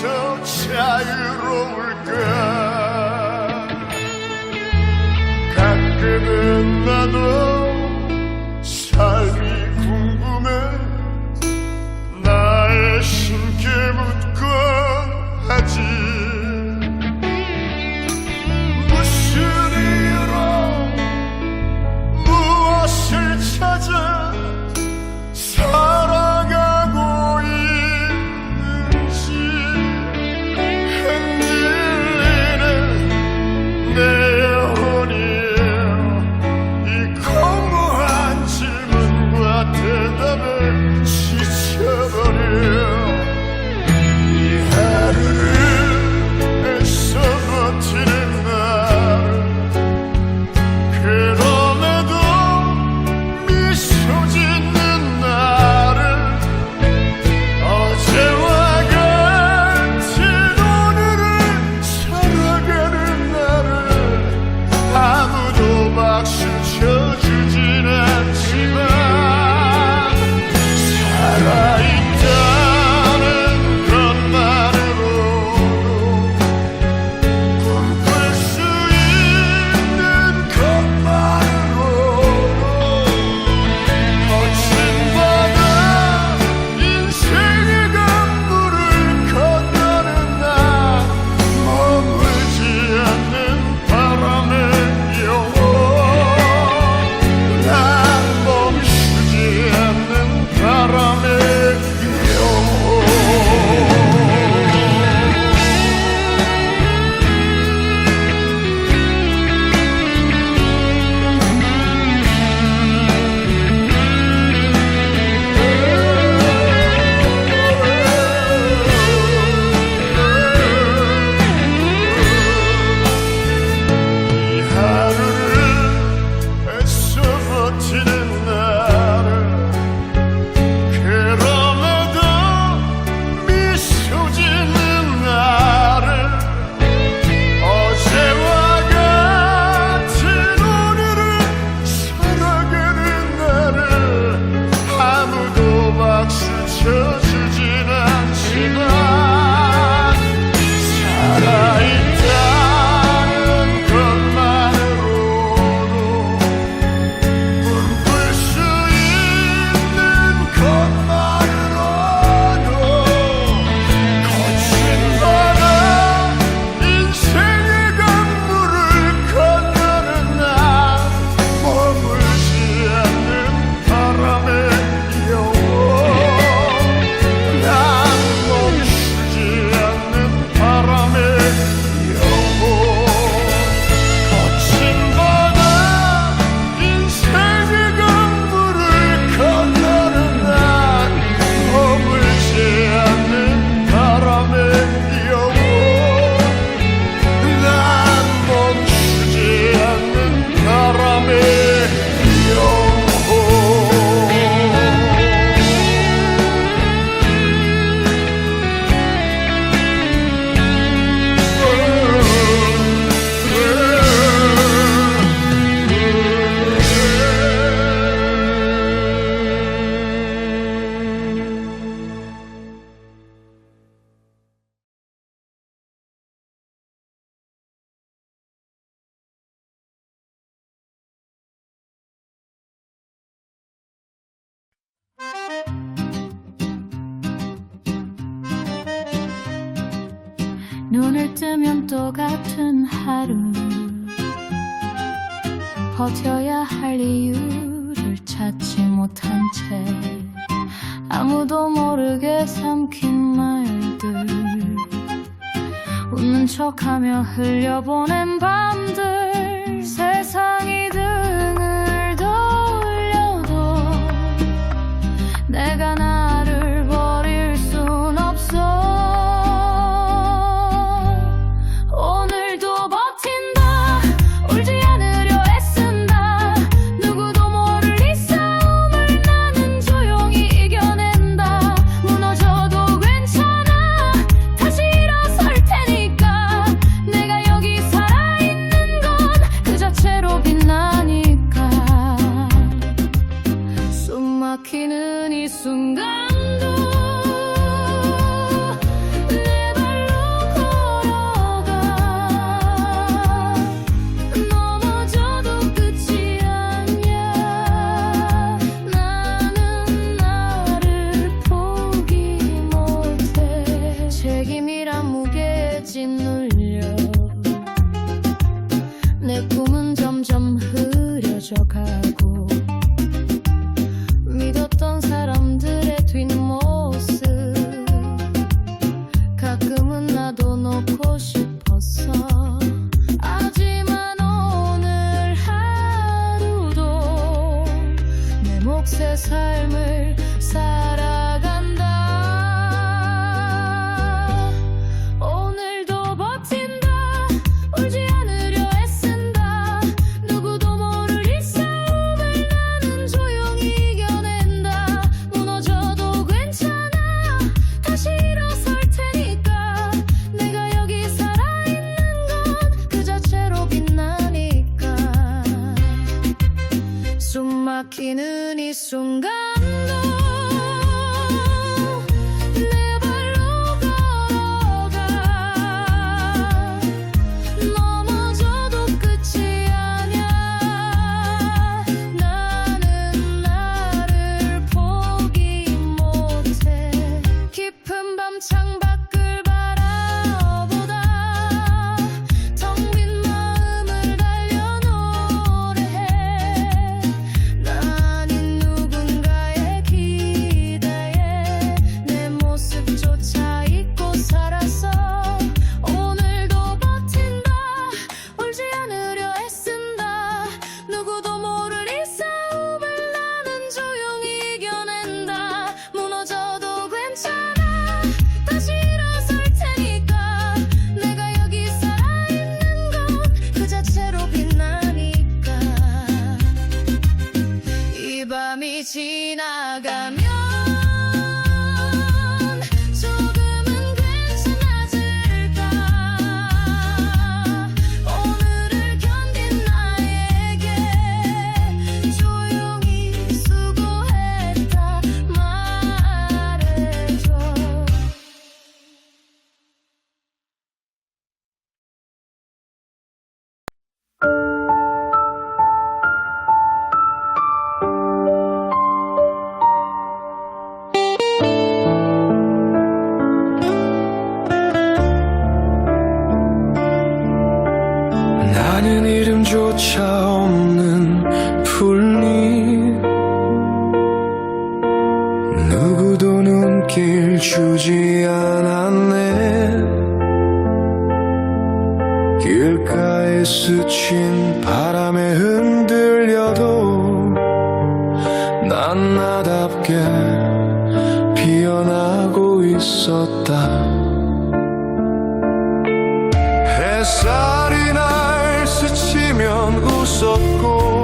어디서 자유로울까 가끔은 나도 삶이 궁금해. 날 신께 묻곤 하지. 눈을 뜨면 또 같은 하루. 버텨야 할 이유를 찾지 못한 채 아무도 모르게 삼킨 말들. 웃는 척하며 흘려보낸 밤들. 세상 아는 이름조차 없는 풀잎. 누구도 눈길 주지 않았네. 길가에 스친 바람에 흔들려도 난 나답게 피어나고 있었다. 햇살 ang usok ko.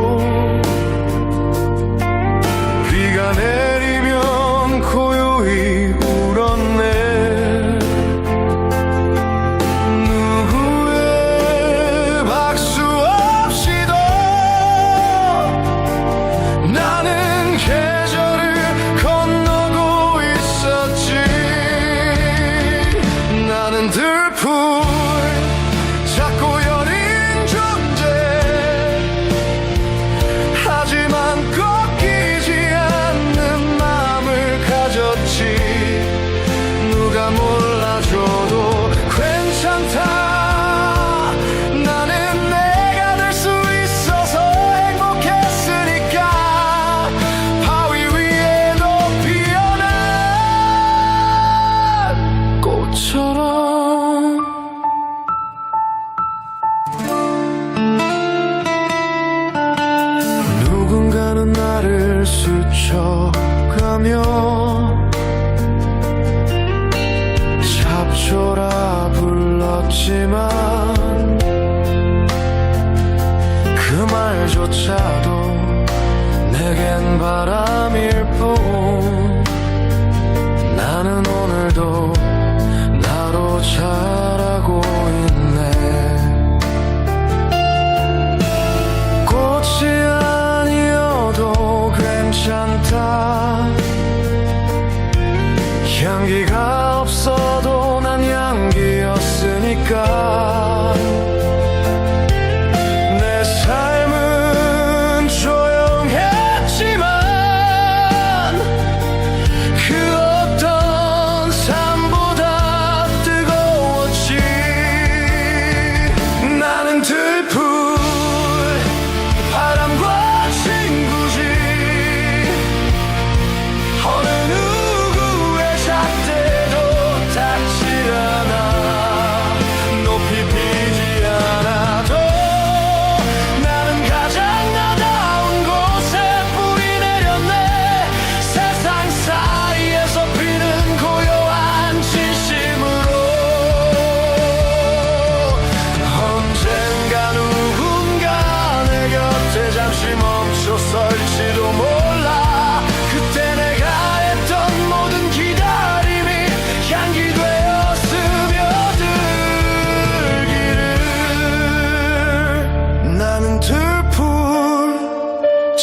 on.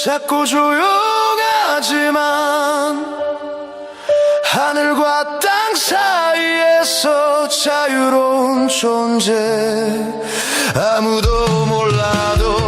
자꾸 조용하지만 하늘과 땅 사이에서 자유로운 존재. 아무도 몰라도